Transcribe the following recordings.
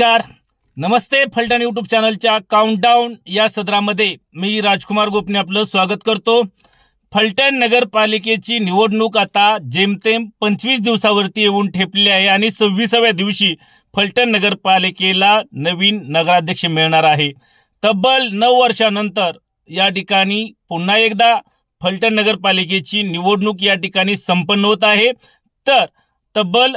नमस्कार. नमस्ते फलटण यूट्यूब चॅनलच्या काउंटडाऊन या सदरामध्ये मी राजकुमार गोपने आपलं स्वागत करतो. फलटण नगरपालिकेची निवडणूक आता जेमतेम पंचवीस दिवसावरती येऊन ठेपली आहे आणि सव्वीसाव्या दिवशी फलटण नगरपालिकेला नवीन नगराध्यक्ष मिळणार आहे. तब्बल नऊ वर्षानंतर या ठिकाणी पुन्हा एकदा फलटण नगरपालिकेची निवडणूक या ठिकाणी संपन्न होत आहे. तर तब्बल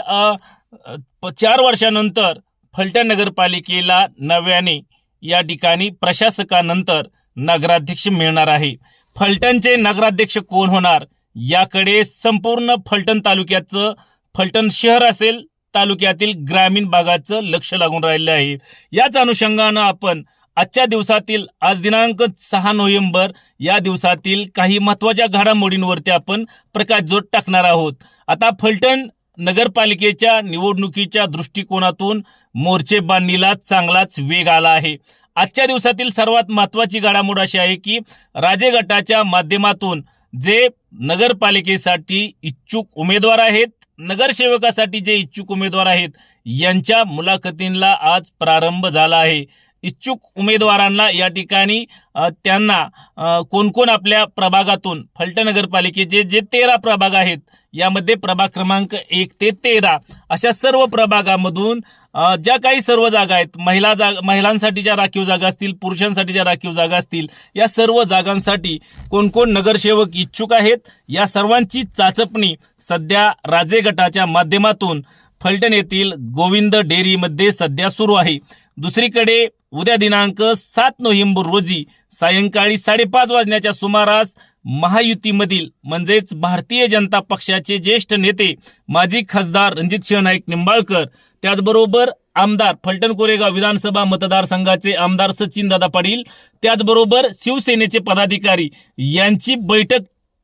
प- चार वर्षानंतर फलटण नगरपालिकेला नव्याने या ठिकाणी प्रशासकानंतर नगराध्यक्ष मिळणार आहे. फलटणचे नगराध्यक्ष कोण होणार? याकडे संपूर्ण फलटण तालुक्याचं फलटण शहर असेल तालुक्यातील ग्रामीण भागाचं लक्ष लागून राहिलं आहे. याच अनुषंगानं आपण आजच्या दिवसातील आज दिनांक सहा नोव्हेंबर या दिवसातील काही महत्त्वाच्या घडामोडींवरती आपण प्रकाशझोत टाकणार आहोत. आता फलटण नगरपालिकेच्या निवडणुकीच्या दृष्टिकोनातून मोर्चे बांधणीला चांगलाच वेग आला आहे. आजच्या दिवसातील सर्वात महत्वाची घडामोड अशी आहे की राजे गटाच्या माध्यमातून जे नगरपालिकेसाठी इच्छुक उमेदवार आहेत नगरसेवकासाठी जे इच्छुक उमेदवार आहेत यांच्या मुलाखतींना आज प्रारंभ झाला आहे. इच्छुक उमेदवारांना या ठिकाणी त्यांना कोणकोण आपल्या प्रभागातून फलटण नगरपालिकेचे जे तेरा प्रभाग आहेत यामध्ये प्रभाग क्रमांक एक ते तेरा अशा सर्व प्रभागामधून ज्या काही सर्व जागा आहेत महिला जाग महिलांसाठी ज्या राखीव जागा असतील पुरुषांसाठी ज्या राखीव जागा असतील या सर्व जागांसाठी कोणकोण नगरसेवक इच्छुक आहेत या सर्वांची चाचपणी सध्या राजे गटाच्या माध्यमातून फलटण येथील गोविंद डेअरीमध्ये सध्या सुरू आहे. दुसरीकडे उद्या दिनांक सात नोव्हेंबर रोजी सायंकाळी साडेपाच वाजण्याच्या सुमारास महायुतीमधील म्हणजेच भारतीय जनता पक्षाचे ज्येष्ठ नेते माजी खासदार रणजितसिंह नाईक निंबाळकर त्याचबरोबर आमदार फलटण कोरेगाव विधानसभा मतदारसंघाचे आमदार सचिन दादा पाटील त्याचबरोबर शिवसेनेचे पदाधिकारी यांची बैठक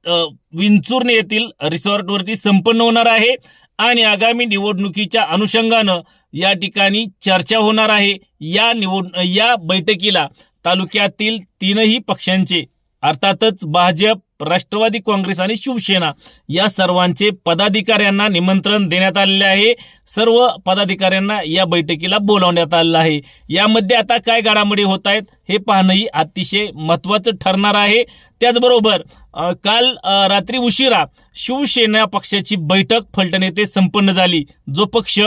अ, विंचुर्णे येथील रिसॉर्टवरती संपन्न होणार आहे आणि आगामी निवडणुकीच्या अनुषंगानं या ठिकाणी चर्चा होणार आहे. या निवड या बैठकीला तालुक्यातील तीनही पक्षांचे अर्थातच भाजप राष्ट्रवादी काँग्रेस आणि शिवसेना या सर्वांचे पदाधिकाऱ्यांना निमंत्रण देण्यात आलेले आहे. सर्व पदाधिकाऱ्यांना या बैठकीला बोलावण्यात आलेलं आहे. यामध्ये आता काय घडामोडी होत आहेत हे पाहणंही अतिशय महत्वाचं ठरणार आहे. त्याचबरोबर काल रात्री उशिरा शिवसेना पक्षाची बैठक फलटण येथे संपन्न झाली. जो पक्ष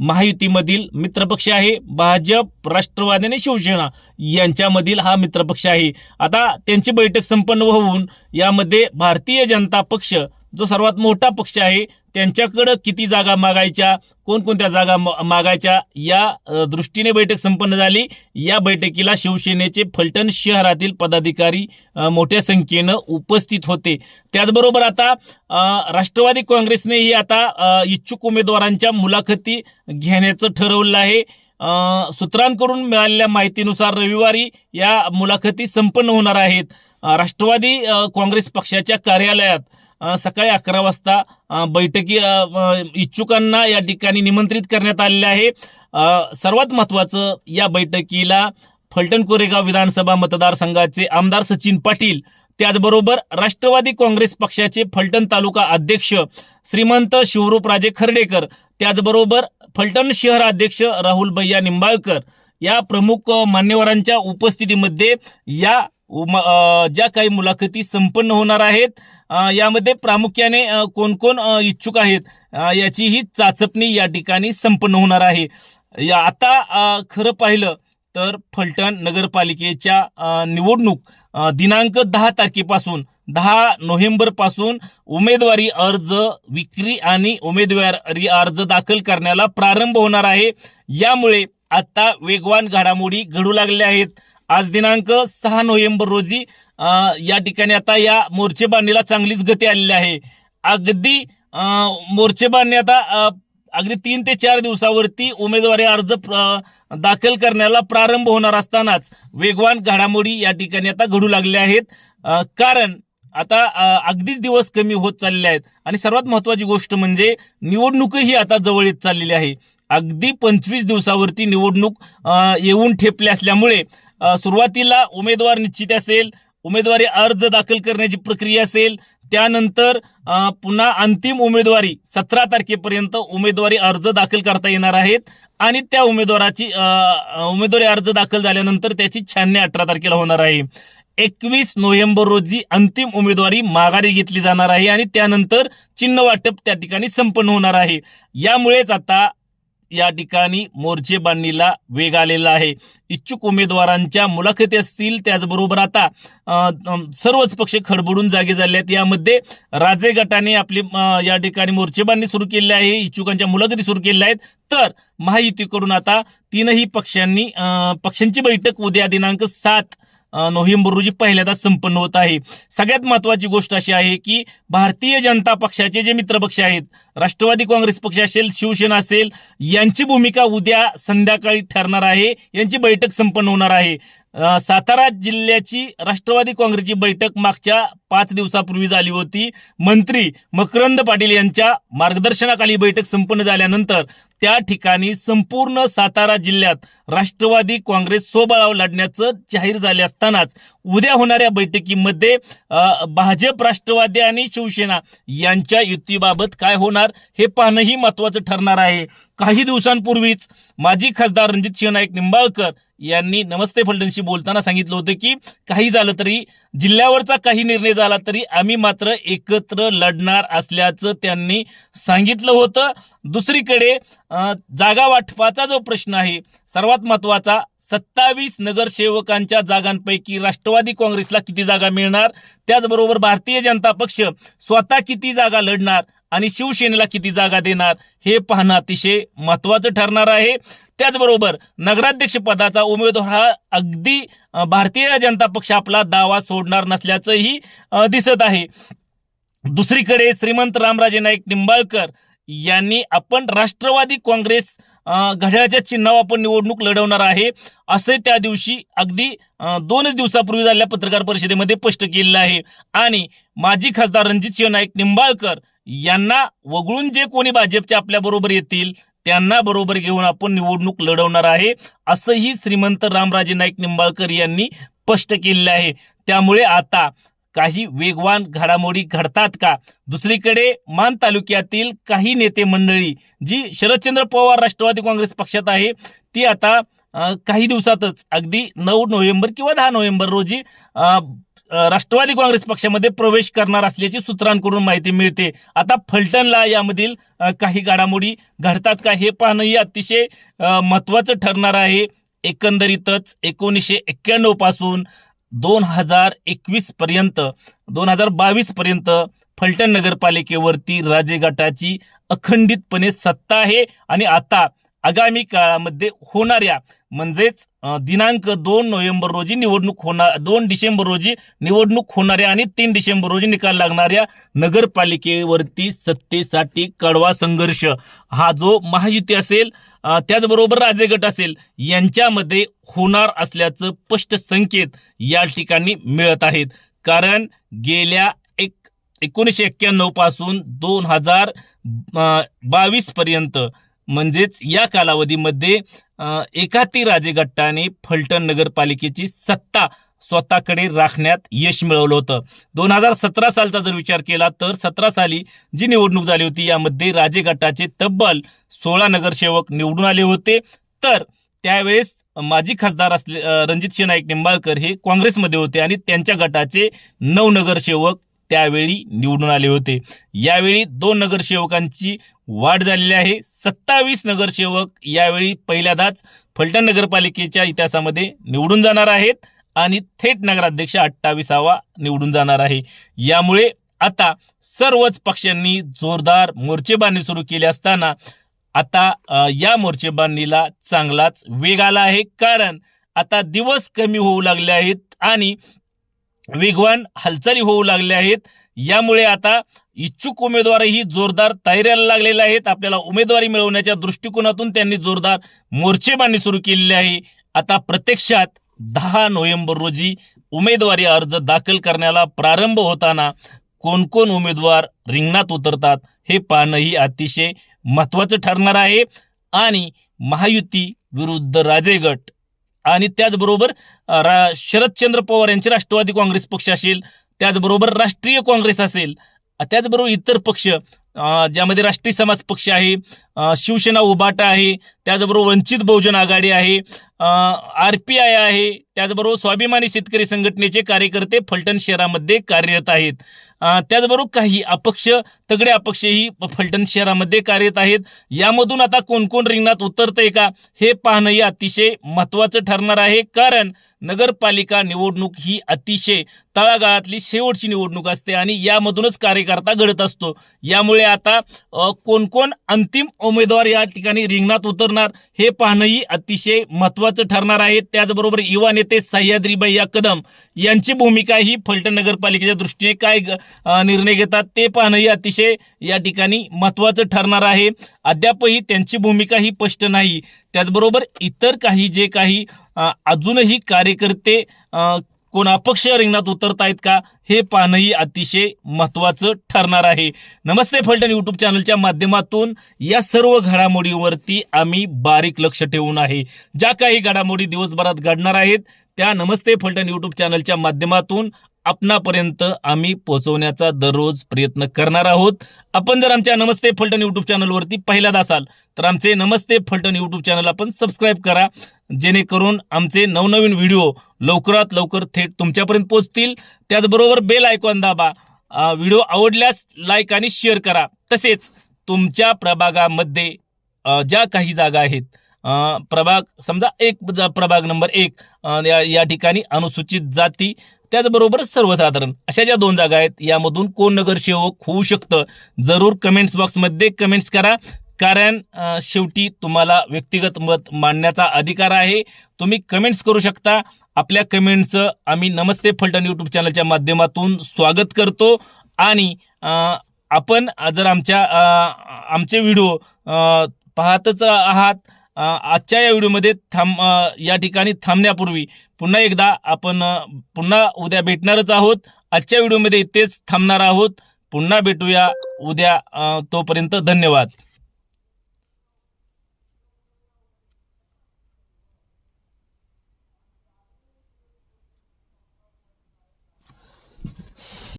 महायुतीमधील मित्रपक्ष आहे भाजप राष्ट्रवादी आणि शिवसेना यांच्यामधील हा मित्रपक्ष आहे. आता त्यांची बैठक संपन्न होऊन यामध्ये भारतीय जनता पक्ष जो सर्वात मोठा पक्ष आहे त्यांच्याकडं किती जागा मागायच्या कोणकोणत्या जागा मागायच्या या दृष्टीने बैठक संपन्न झाली. या बैठकीला शिवसेनेचे फलटण शहरातील पदाधिकारी मोठ्या संख्येनं उपस्थित होते. त्याचबरोबर आता राष्ट्रवादी काँग्रेसनेही आता इच्छुक उमेदवारांच्या मुलाखती घेण्याचं ठरवलं आहे. सूत्रांकडून मिळालेल्या माहितीनुसार रविवारी या मुलाखती संपन्न होणार आहेत. राष्ट्रवादी काँग्रेस पक्षाच्या कार्यालयात सकाळी अकरा वाजता बैठकी इच्छुकांना या ठिकाणी निमंत्रित करण्यात आलेले आहे. सर्वात महत्वाचं या बैठकीला फलटण कोरेगाव विधानसभा मतदारसंघाचे आमदार सचिन पाटील त्याचबरोबर राष्ट्रवादी काँग्रेस पक्षाचे फलटण तालुका अध्यक्ष श्रीमंत शिवरूपराजे खर्डेकर त्याचबरोबर फलटण शहर अध्यक्ष राहुल भैया निंबाळकर या प्रमुख मान्यवरांच्या उपस्थितीमध्ये या ज्या काही मुलाखती संपन्न होणार आहेत यामध्ये प्रामुख्याने कोण कोण इच्छुक आहेत याचीही चाचपणी या ठिकाणी संपन्न होणार आहे. या आता खरं पाहिलं तर फलटण नगरपालिकेच्या निवडणूक दिनांक दहा तारखेपासून दहा नोव्हेंबरपासून उमेदवारी अर्ज विक्री आणि उमेदवारी अर्ज दाखल करण्याला प्रारंभ होणार आहे. यामुळे आता वेगवान घडामोडी घडू लागल्या आहेत. आज दिनांक सहा नोव्हेंबर रोजी या ठिकाणी आता या मोर्चे बांधणीला चांगलीच गती आलेली आहे. अगदी मोर्चे बांधणी आता अगदी तीन ते चार दिवसावरती उमेदवारी अर्ज प्र- दाखल करण्याला प्रारंभ होणार असतानाच वेगवान घडामोडी या ठिकाणी आता घडू लागल्या आहेत. कारण आता अगदीच दिवस कमी होत चालले आहेत. आणि सर्वात महत्वाची गोष्ट म्हणजे निवडणूकही आता जवळ येत चाललेली आहे. अगदी पंचवीस दिवसावरती निवडणूक येऊन ठेपली असल्यामुळे सुरुवातीला उमेदवार निश्चित असेल उमेदवारी अर्ज दाखल करण्याची प्रक्रिया असेल त्यानंतर पुन्हा अंतिम उमेदवारी सतरा तारखेपर्यंत उमेदवारी अर्ज दाखल करता येणार आहेत आणि त्या उमेदवाराची उमेदवारी अर्ज दाखल झाल्यानंतर त्याची छाननी अठरा तारखेला होणार आहे. एकवीस नोव्हेंबर रोजी अंतिम उमेदवारी माघारी घेतली जाणार आहे आणि त्यानंतर चिन्ह वाटप त्या ठिकाणी संपन्न होणार आहे. यामुळेच आता या ठिकाणी मोर्चे बांधणीला वेग आलेला आहे. इच्छुक उमेदवारांच्या मुलाखती असतील त्याचबरोबर आता सर्वच पक्ष खडबडून जागे झाले आहेत यामध्ये राजे गटाने आपली या ठिकाणी मोर्चे बांधणी सुरू केली आहे. इच्छुकांच्या मुलाखती सुरू केल्या आहेत. तर महायुतीकडून आता तीनही पक्षांनी पक्षांची बैठक उद्या दिनांक सात नोव्हेंबर रोजी पहिल्यांदा संपन्न होत आहे. सगळ्यात महत्वाची गोष्ट अशी आहे की भारतीय जनता पक्षाचे जे मित्रपक्ष आहेत राष्ट्रवादी काँग्रेस पक्ष असेल शिवसेना असेल यांची भूमिका उद्या संध्याकाळी ठरणार आहे. यांची बैठक संपन्न होणार आहे. सातारा जिल्ह्याची राष्ट्रवादी काँग्रेसची बैठक मागच्या पाच दिवसापूर्वी झाली होती. मंत्री मकरंद पाटील यांच्या मार्गदर्शनाखाली बैठक संपन्न झाल्यानंतर त्या ठिकाणी संपूर्ण सातारा जिल्ह्यात राष्ट्रवादी काँग्रेस स्वबळाव लढण्याचं जाहीर झाले असतानाच उद्या होणाऱ्या बैठकीमध्ये भाजप राष्ट्रवादी आणि शिवसेना यांच्या युतीबाबत काय होणार? हे पाहणंही महत्वाचं ठरणार आहे. काही दिवसांपूर्वीच माजी खासदार रणजित सिंह नाईक निंबाळकर यांनी नमस्ते फलटणशी बोलताना सांगितलं होतं की काही झालं तरी जिल्ह्यावरचा काही निर्णय झाला तरी आम्ही मात्र एकत्र लढणार असल्याचं त्यांनी सांगितलं होतं. दुसरीकडे जागा वाटपाचा जो प्रश्न आहे सर्वात महत्त्वाचा सत्तावीस नगरसेवकांच्या जागांपैकी राष्ट्रवादी काँग्रेसला किती जागा मिळणार? त्याचबरोबर भारतीय जनता पक्ष स्वतः किती जागा लढणार? आणि शिवसेनेला किती जागा देणार हे पाहणं अतिशय महत्वाचं ठरणार आहे. त्याचबरोबर नगराध्यक्ष पदाचा उमेदवार हा अगदी भारतीय जनता पक्ष आपला दावा सोडणार नसल्याचंही दिसत आहे. दुसरीकडे श्रीमंत रामराजे नाईक निंबाळकर यांनी आपण राष्ट्रवादी काँग्रेस अ, घड्याळाच्या चिन्हावर आपण निवडणूक लढवणार आहे. असे त्या दिवशी अगदी दोनच दिवसापूर्वी झालेल्या पत्रकार परिषदेमध्ये स्पष्ट केलेलं आहे. आणि माजी खासदार रणजितसिंह नाईक निंबाळकर यांना वगळून जे कोणी भाजपच्या आपल्या बरोबर येतील त्यांना बरोबर घेऊन आपण निवडणूक लढवणार आहे असंही श्रीमंत रामराजे नाईक निंबाळकर यांनी स्पष्ट केलेलं आहे. त्यामुळे आता काही वेगवान घडामोडी घडतात का? दुसरीकडे मान तालुक्यातील काही नेते मंडळी जी शरदचंद्र पवार राष्ट्रवादी काँग्रेस पक्षात आहे ती आता काही दिवसातच अगदी नऊ नोव्हेंबर किंवा दहा नोव्हेंबर रोजी राष्ट्रवादी काँग्रेस पक्षामध्ये प्रवेश करणार असल्याची सूत्रांकडून माहिती मिळते. आता फलटणला यामधील काही घडामोडी घडतात का हे पाहणंही अतिशय महत्वाचं ठरणार आहे. एकंदरीतच एकोणीसशे एक्क्याण्णवपासून दोन हजार एकवीस पर्यंत दोन हजार बावीस पर्यंत फलटण नगरपालिकेवरती राजे गटाची अखंडितपणे सत्ता आहे. आणि आता आगामी काळामध्ये होणाऱ्या म्हणजेच दिनांक दोन नोव्हेंबर रोजी निवडणूक होणार दोन डिसेंबर रोजी निवडणूक होणाऱ्या आणि तीन डिसेंबर रोजी निकाल लागणाऱ्या नगरपालिकेवरती सत्तेसाठी कडवा संघर्ष. हा जो महायुती असेल त्याचबरोबर राजे गट असेल यांच्यामध्ये होणार असल्याचं स्पष्ट संकेत या ठिकाणी मिळत आहेत. कारण गेल्या एक एकोणीसशे एक्क्याण्णवपासून दोन हजार बावीस पर्यंत म्हणजेच या कालावधीमध्ये एकाती राजे गटाने फलटण नगरपालिकेची सत्ता स्वतःकडे राखण्यात यश मिळवलं होतं. दोन हजार सतरा सालचा जर विचार केला तर सतरा साली जी निवडणूक झाली होती यामध्ये राजे गटाचे तब्बल सोळा नगरसेवक निवडून आले होते. तर त्यावेळेस माजी खासदार असले रणजित नाईक निंबाळकर हे काँग्रेसमध्ये होते आणि त्यांच्या गटाचे नऊ नगरसेवक त्यावेळी निवडून आले होते. यावेळी दोन नगरसेवकांची वाढ झालेली आहे. सत्तावीस नगरसेवक यावेळी पहिल्यांदाच फलटण नगरपालिकेच्या इतिहासामध्ये निवडून जाणार आहेत आणि थेट नगराध्यक्ष अठ्ठावीसावा निवडून जाणार आहे. यामुळे आता सर्वच पक्षांनी जोरदार मोर्चेबांधणी सुरू केली असताना आता या मोर्चेबांधणीला चांगलाच वेग आला आहे. कारण आता दिवस कमी होऊ लागले आहेत आणि वेगवान हालचाली होऊ लागल्या आहेत. यामुळे आता इच्छुक उमेदवारही जोरदार तयारीला लागलेले आहेत. आपल्याला उमेदवारी मिळवण्याच्या दृष्टिकोनातून त्यांनी जोरदार मोर्चेबांधणी सुरू केलेली आहे. आता प्रत्यक्षात दहा नोव्हेंबर रोजी उमेदवारी अर्ज दाखल करण्याला प्रारंभ होताना कोण कोण उमेदवार रिंगणात उतरतात हे पाहणंही अतिशय महत्वाचं ठरणार आहे. आणि महायुती विरुद्ध राजे गट आणि त्याचबरोबर रा शरदचंद्र पवार यांचे राष्ट्रवादी काँग्रेस पक्ष असेल त्याचबरोबर राष्ट्रीय काँग्रेस असेल त्याचबरोबर इतर पक्ष ज्यामध्ये राष्ट्रीय समाज पक्ष आहे शिवसेना उबाटा आहे त्याचबरोबर वंचित बहुजन आघाडी आहे आर पी आय आहे त्याचबरोबर स्वाभिमानी शेतकरी संघटनेचे कार्यकर्ते फलटण शहरामध्ये कार्यरत आहेत. त्याचबरोबर काही अपक्ष तगडे अपक्षही फलटण शहरामध्ये कार्यरत आहेत. यामधून आता कोण कोण रिंगणात उतरतंय का हे पाहणंही अतिशय महत्वाचं ठरणार आहे. कारण नगरपालिका निवडणूक ही अतिशय तळागाळातली शेवटची निवडणूक असते आणि यामधूनच कार्यकर्ता घडत असतो. यामुळे आता कोण कोण अंतिम उमेदवार या ठिकाणी रिंगणात उतरणार हे पाहणंही अतिशय महत्वाचं ठरणार आहे. त्याचबरोबर युवा नेते सह्याद्रीबाई या कदम यांची भूमिका ही फलटण नगरपालिकेच्या दृष्टीने काय ग- निर्णय घेतात ते पाहणंही अतिशय या ठिकाणी महत्वाचं ठरणार आहे. अद्यापही त्यांची भूमिका ही स्पष्ट नाही. त्याचबरोबर इतर काही जे काही अजूनही कार्यकर्ते कोण अपक्ष रिंगणात उतरत आहेत का हे पाहणंही अतिशय महत्वाचं ठरणार आहे. नमस्ते फलटण युट्यूब चॅनलच्या माध्यमातून या सर्व घडामोडीवरती आम्ही बारीक लक्ष ठेवून आहे. ज्या काही घडामोडी दिवसभरात घडणार आहेत त्या नमस्ते फलटण युट्यूब चॅनलच्या माध्यमातून आपणापर्यंत आम्ही पोहोचवण्याचा दररोज प्रयत्न करणार आहोत. आपण जर आमच्या नमस्ते फलटण युट्यूब चॅनलवरती पहिल्यांदा असाल तर आमचे नमस्ते फलटण युट्यूब चॅनल आपण सबस्क्राईब करा. जेणेकरून आमचे नवनवीन व्हिडिओ लवकरात लवकर थेट तुमच्यापर्यंत पोहोचतील. त्याचबरोबर बेल आयकॉन दाबा. व्हिडिओ आवडल्यास लाईक आणि शेअर करा. तसेच तुमच्या प्रभागामध्ये ज्या काही जागा आहेत प्रभाग समजा एक प्रभाग नंबर एक या ठिकाणी अनुसूचित जाती त्याचबरोबर सर्वसाधारण अशा ज्या दोन जागा आहेत यामधून कोण नगरसेवक होऊ शकतं जरूर कमेंट्स बॉक्समध्ये कमेंट्स करा. कारण शेवटी तुम्हाला व्यक्तिगत मत मांडण्याचा अधिकार आहे. तुम्ही कमेंट्स करू शकता. आपल्या कमेंटचं आम्ही नमस्ते फलटण यूट्यूब चॅनलच्या माध्यमातून स्वागत करतो. आणि आपण जर आमच्या आमचे व्हिडिओ पाहतच आहात आजच्या या व्हिडिओमध्ये थांब या ठिकाणी थांबण्यापूर्वी पुन्हा एकदा आपण पुन्हा उद्या भेटणारच आहोत. आजच्या व्हिडिओमध्ये इथेच थांबणार आहोत. पुन्हा भेटूया उद्या तोपर्यंत धन्यवाद.